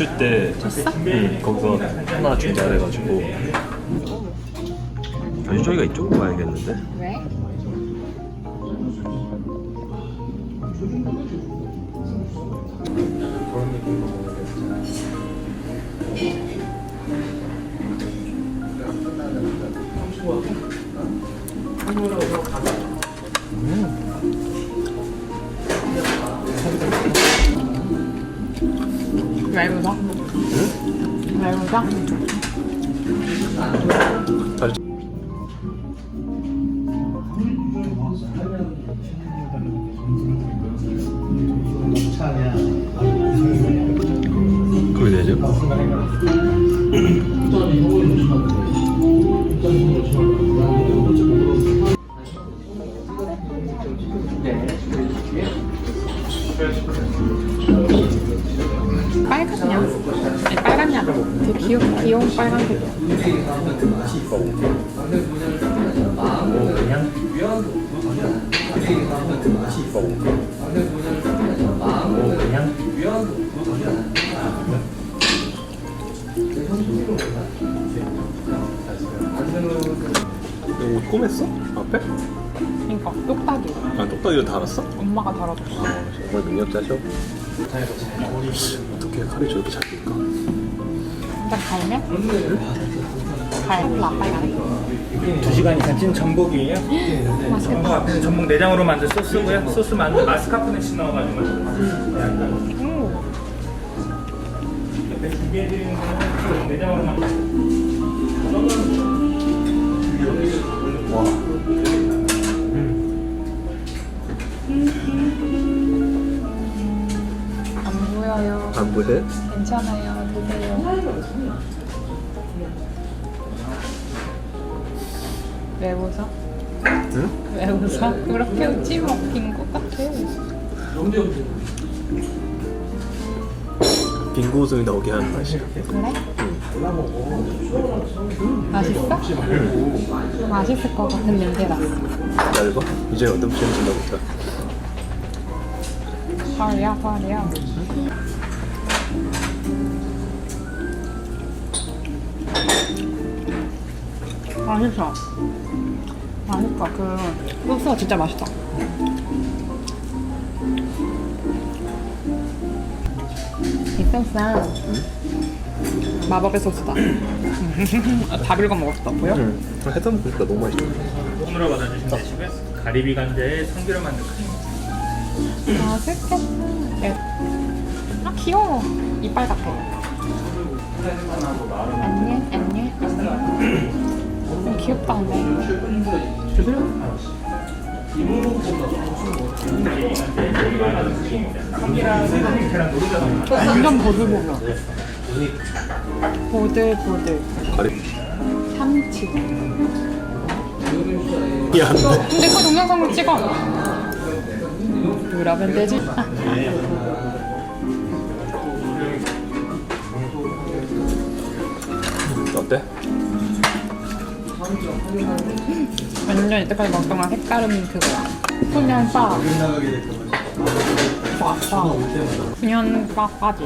맞출 때 줬어? 응, 거기서 하나 준다 그래가지고 아니 저희가 이쪽으로 가야겠는데? 왜? 왜 왜 웃어? 귀여운, 빨간색. 이거 옷 꼬맸어? 앞에? 그러니까 똑딱이. 아 똑딱이로 달았어? 엄마가 달아줬어. 정말 능력자셔 어떻게 칼이 저렇게 잘 될까? 일단 갈면? 갈라 빨간. 2시간 이상 찐 전복이에요. 맛있겠다. 전복 앞에는 전복 내장으로 만든 소스고요. 소스 만든 마스카포네치 넣어가지고. 음. 옆에 준비해드리는 거는 내장으로 만든. 안 보여요. 안 보세? 괜찮아요. 왜 웃어? 응? 왜 웃어? 그렇게 웃지 먹힌 것 같아. 빙고 웃음이 나오게 하는 맛이야 그래? 맛있어? 맛있을 것 같은 냄새 났어. 기다려봐 이제 어떤 표현이 준다부터 헐이야, 헐이야. 맛있어. 맛있다. 그 소스가 진짜 맛있다. 이 소스는 마법의 소스다. 아, 다 긁어 먹었다. 보여? 응 해서 먹으니까 너무 맛있다 홈으로 받아주시면 되시고요. 가리비 간자에 참기름 만든 크림. 맛있겠다. 네. 아 귀여워. 이빨 같아. 안녕 안녕 안녕. 어, 귀엽다 근데. 완전 보들보들. 보들보들. 참치. 미안해 근데 그 동영상을 찍어. 그러면 되지. 완전 이때까지 먹던 거랑 색다른 그거야. 소년 빠. 빠 빠. 소년 빠까지.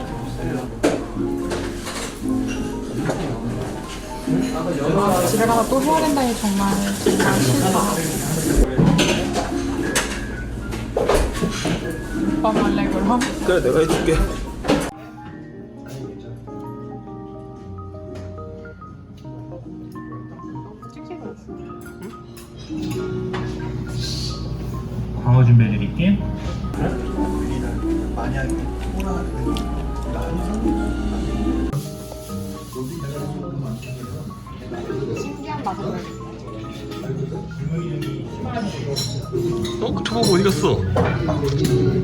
집에 가서 또 해야 된다니 정말 정말 싫다. 오빠 말래 그럼? 그래 내가 해줄게 초밥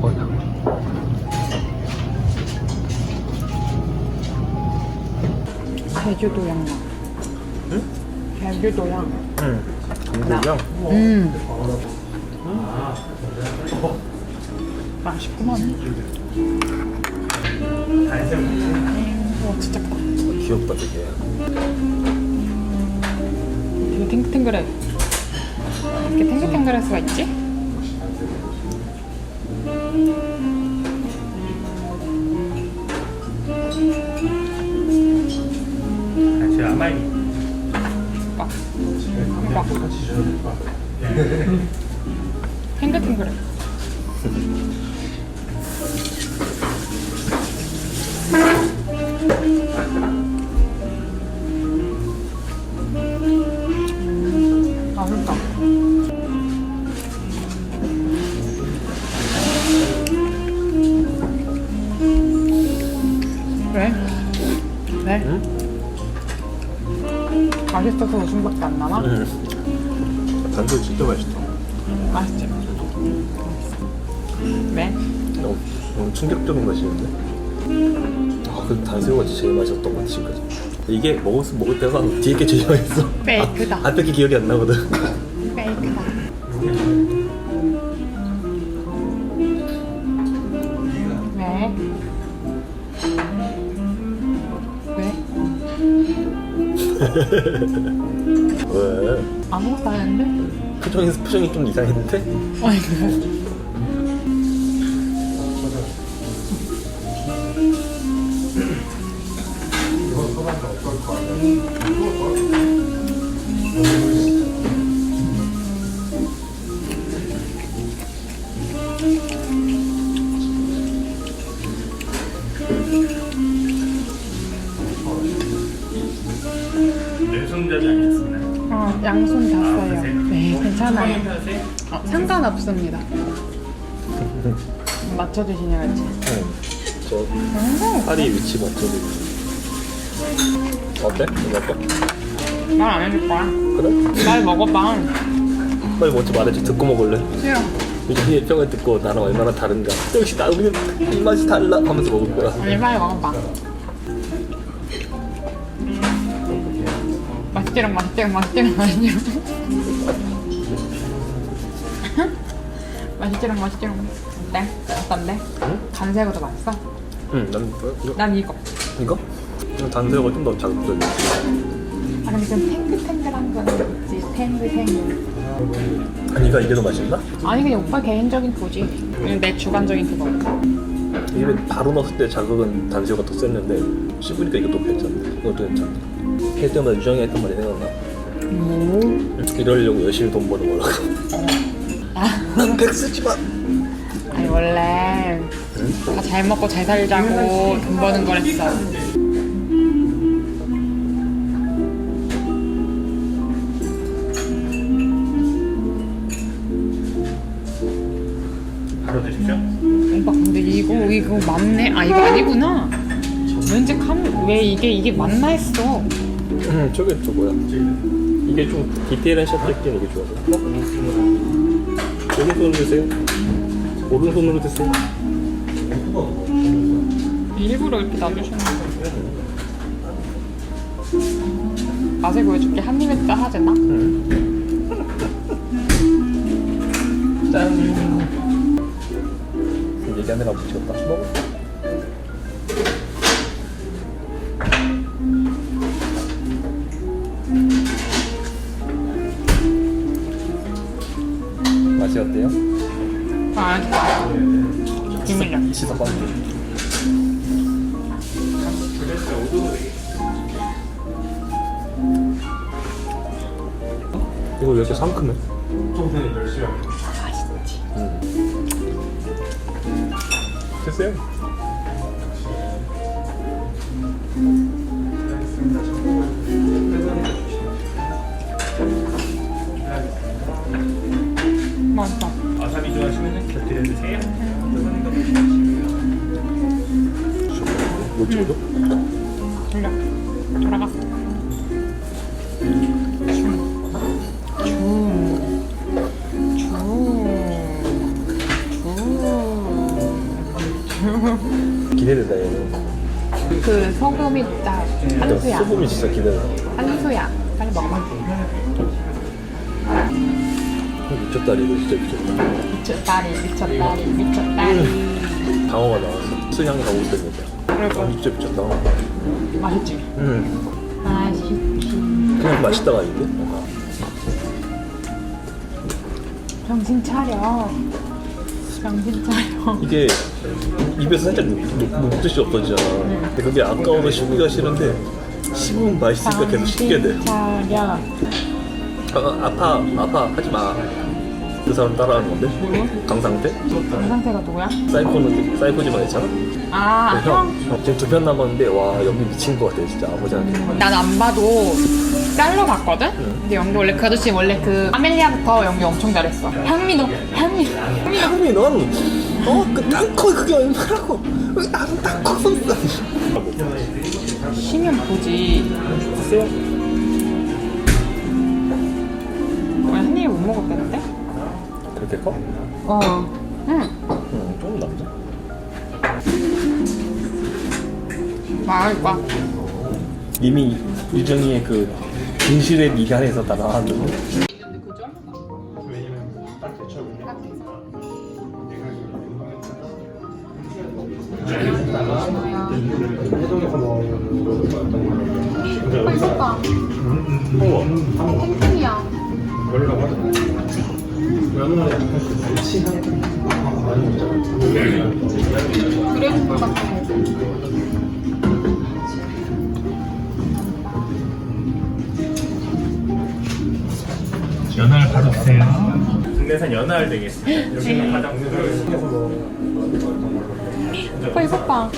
먹어야. 제주도 양말. 응? 제주도 양. 응. 감독이랑 음. 맛있구만. 달색 와, 진짜. 귀엽다 되게. 되게 탱글탱글해. 이렇게 탱글탱글할 수가 있지? 막. 탱글탱글해. 음, 맛있다. 왜? 왜? 응? 맛있어서 웃음밖에 안 나나? 응. 단소리 진짜 맛있다. 맛있지? 왜? 너무, 너무 충격적인 맛이었네. 아, 그 단새우가 제일 맛있었던 것 같아 지금까지. 이게 수 먹을 때가 뒤에 게 제일 맛있어. 페이크다. 아, 앞에 게 기억이 안 나거든. 페이크다. 왜? 왜? 왜? 아무것도 안 했는데? 표정이 표정이 좀 이상했는데? 아니 그래. 왼손잡이 상관없습니다. 맞춰주시냐 했지? 응. 저 음, 파리 위치 맞춰도 어때? 이거 어때? 말안 해줄 거야. 그래? 날 먹어봐. 빨리 먼저 말해줘. 듣고 먹을래? 싫어. 이게 평을 듣고 나랑 얼마나 다른가. 역시 나 우리는 이 맛이 달라 하면서 먹을 거야. 아니 빨리 먹어봐. 맛있지롱 맛있지롱 맛있지롱 맛있지롱. 맛있지롱 맛있지롱. 어때? 어떤데? 응? 간새우도 맛있어? 응, 난 이거. 난 이거. 이거? 단새우가 좀 더 자극적이야. 아 근데 좀 탱글탱글한 거는 있지. 탱글탱글. 아니가 이게 더 맛있나? 아니 그냥 오빠 개인적인 도지. 이건 내 주관적인 그거. 이게 바로 넣었을 때 자극은 단새우가 더 셌는데 씹으니까 이것도 괜찮네. 이것도 괜찮네. 할 때마다 유정이 했던 말이 생각나. 뭐? 이러려고 열심히 돈 버는 거라고. 아, 난백 쓰지 마. 아니 원래 다 잘 먹고 잘 살자고 돈 버는 거랬어. 바로 드십시오. 오빠 근데 이거 이거 맞네? 아 이거 아니구나. 왠지 감, 왜 이게 이게 맞나 했어. 음, 저게 저 뭐야? 이게 좀 디테일한 샷 찍기는 이게 좋아서. 오른손으로 드세요. 오른손으로 드세요. 일부러 이렇게 놔두시는 거. 맛을 보여줄게 한 입에 따 하잖아. 짠. 얘기하느라 미쳤다. 먹어. 맛이 어때요? 아, 비밀이야. 빠르게. 이거 왜 이렇게 상큼해? 맛있지. 됐어요? 맛있다. 와사비 좋아하시면 곁들여 주세요. 뭐 찍어줘? 돌려. 돌아가. 기대된다 얘는. 그 소금이 딱 한수야. 소금이 진짜 기대된다. 한수야. 빨리 먹어봐. 미쳤다리 이거 진짜 미쳤다. 미쳤다리, 미쳤다리, 미쳤다리. 방어가 나왔어. 수향이 가고 있던 거야. 아, 진짜 미쳤다. 맛있지? 음. 맛있지. 그냥 맛있다가 아닌데? 뭔가. 정신 차려. 정신 차려. 이게 입에서 살짝 녹듯이 없어지잖아. 근데 그게 아까워서 씹기가 싫은데 씹으면 맛있으니까 계속 씹게 돼. 정신 차려. 아, 아파 아파 하지 마. 그 사람 따라하는 건데? 강상태? 그 상태가 누구야? 사이코는 사이코지만 있잖아. 아, 형, 형. 형 지금 두 편 남았는데 와 연기 미친 것 같아 진짜 아버지한테. 난 안 봐도 짤로 봤거든? 근데 연기 원래 그 아저씨 원래 그 아멜리아부터 연기 엄청 잘했어. 현민호, 현민호, 현민호. 형이 넌 어그 땅콩 그게 얼마라고? 왜 나는 땅콩 썼어? 쉬면 보지. 세요? 왜 한입 못 먹었다는데? 그렇게 커? 어. 응. 응 조금 남자. 맛있다. 이미 유정이의 그 진실의 미간에서 다 나왔는데. 맛있다. 탱탱이야. 그래도 같아. 연어를 바로 주세요. 국내산 연어알 되겠습니다. 여기는 가장 오빠 이거 봐.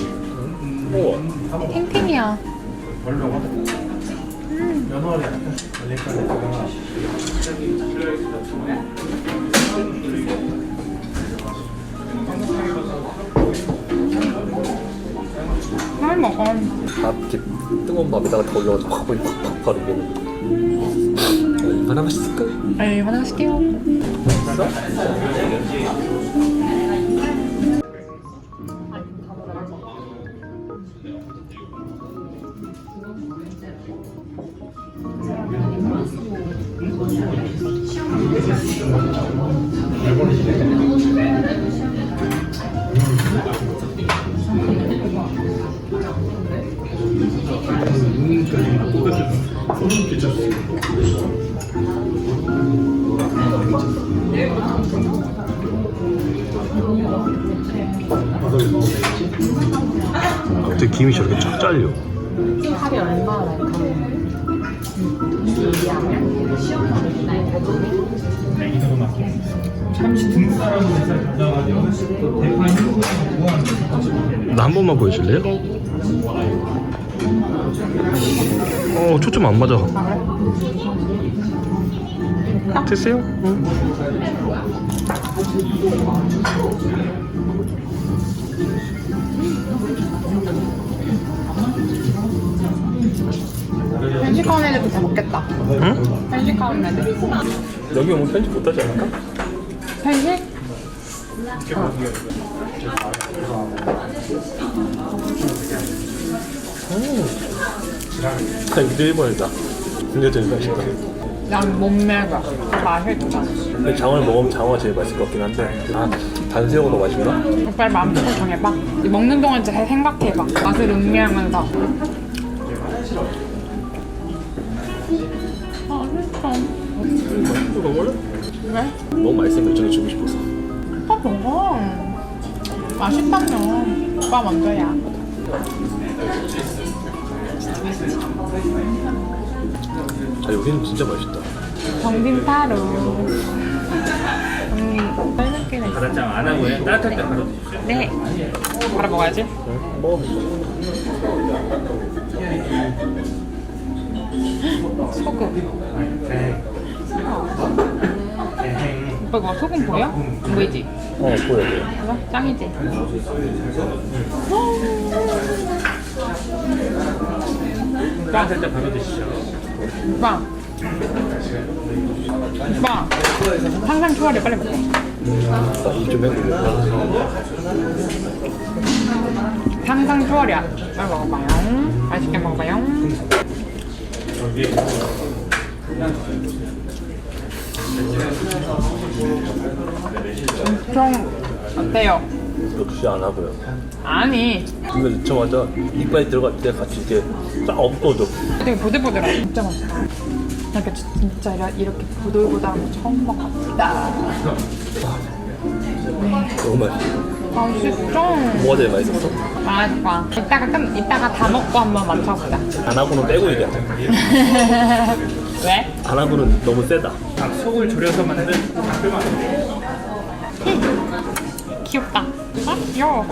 우와. 탱탱이야. 잘 먹어. 밥 이렇게 뜨거운 밥에다가 더 올려가지고 밥을 팍팍 바로 이게 얼마나 맛있을까? 네, 화장실게요. 맛있어? 갑자기 김이 저렇게 쫙 잘려 살이 얼마나. 잠시 무한 나한 번만 보여줄래요? 어 초점 안 맞아 됐어요? 응 편식하는 애들도 다 먹겠다. 응? 편식하는 애들. 여기 오면 편집 못하지 않을까? 편식? 한 이제 일본이다 근데 제일 맛있다 난못 먹어. 맛있다. 근데 장어를 먹으면 장어가 제일 맛있을 것 같긴 한데 아 단새우가 더 맛있나? 오빠 마음대로 정해봐. 먹는 동안 잘 생각해봐. 맛을 음미하면서. 아, 맛있어. 먹을래? 왜? 너무 맛있으면 정해 주고 싶어서 오빠 먹어. 맛있다며. 오빠 먼저야. 아 여기는 진짜 맛있다. 정빈타루. 음, 바닷장 안 하고요. 따뜻할 때 바로 드십시오. 네. 바로 먹어야지. 응? 뭐 소금. 네. 오빠 이거 소금 보여? 보이지? 어 보여 보여. 이거 짱이지? 따뜻할 때 바로 드시죠. 오빠. 오빠. 항상 초월해 빨리 먹어. 나이좀 해볼래. 항상 초월이야. 빨리 먹어봐요. 맛있게 먹어봐요. 여기 좀 어때요? 역시 안 하고요. 아니 이거 넣자마자 이빨에 들어갈 때 같이 이렇게 싹 엎어져. 되게 보들보들해 진짜 맛있다 이렇게 진- 진짜 이라- 이렇게 보들보들한 거 처음 먹었다 너무 맛있어. 맛있어 뭐가 제일 맛있었어? 맛있다 이따가 끝 이따가 다 먹고 한번 맞춰보자 안 하고는 빼고 얘기하자. 왜? 안 하고는 너무 세다. 닭 속을 졸여서 만든 귀엽다 아 귀여워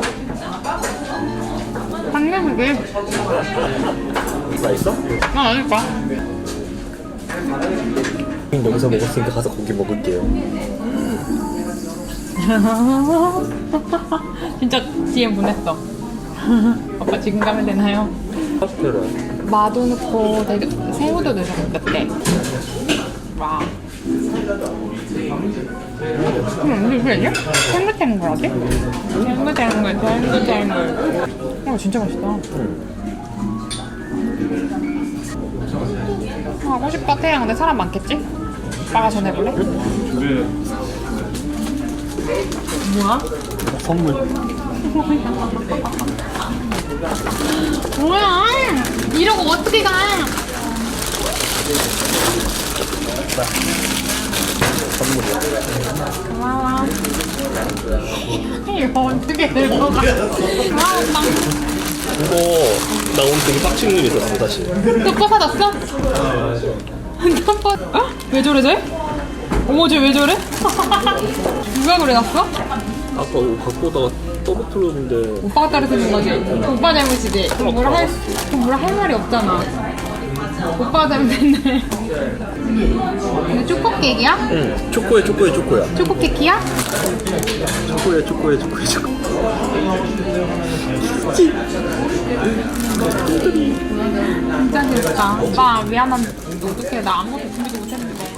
당근이게 맛있어? 난 아닐까 여기서 먹었으니까 가서 고기 먹을게요. 진짜 DM 보냈어 오빠 지금 가면 되나요? 파스텔라. 마도 넣고 되게 새우도 넣으셨대. 와. 음, 이게 뭐지? 탱글탱글 하지? 탱글탱글, 탱글탱글. 어, 진짜 맛있다. 하고 싶어, 태양. 근데 사람 많겠지? 오빠가 전해볼래? 뭐야? 선물. 뭐야? 이러고 어떻게 가? 고마워. 이거 어떻게 들고 가? 고마워, 오빠. 이거 나 오늘 되게 빡친 일 있었어 사실. 또또 사줬어? 또 어? 왜 저래 쟤? 어머 쟤 왜 저래? 누가 그래놨어? 아까 이거 갖고 오다가 떨어뜨렸는데 오빠가 따르는 거지? 오빠 잘못이지? 뭐라 할, 뭐라 할 말이 없잖아 오빠가 잘못했네 이거 초코 케이크야? 응 초코에 초코에 초코야. 초코 케이크야? 초코에 초코에 초코에 초코. 진짜 귀엽다 오빠 미안한 어떡해 나 아무것도 준비도 못했는데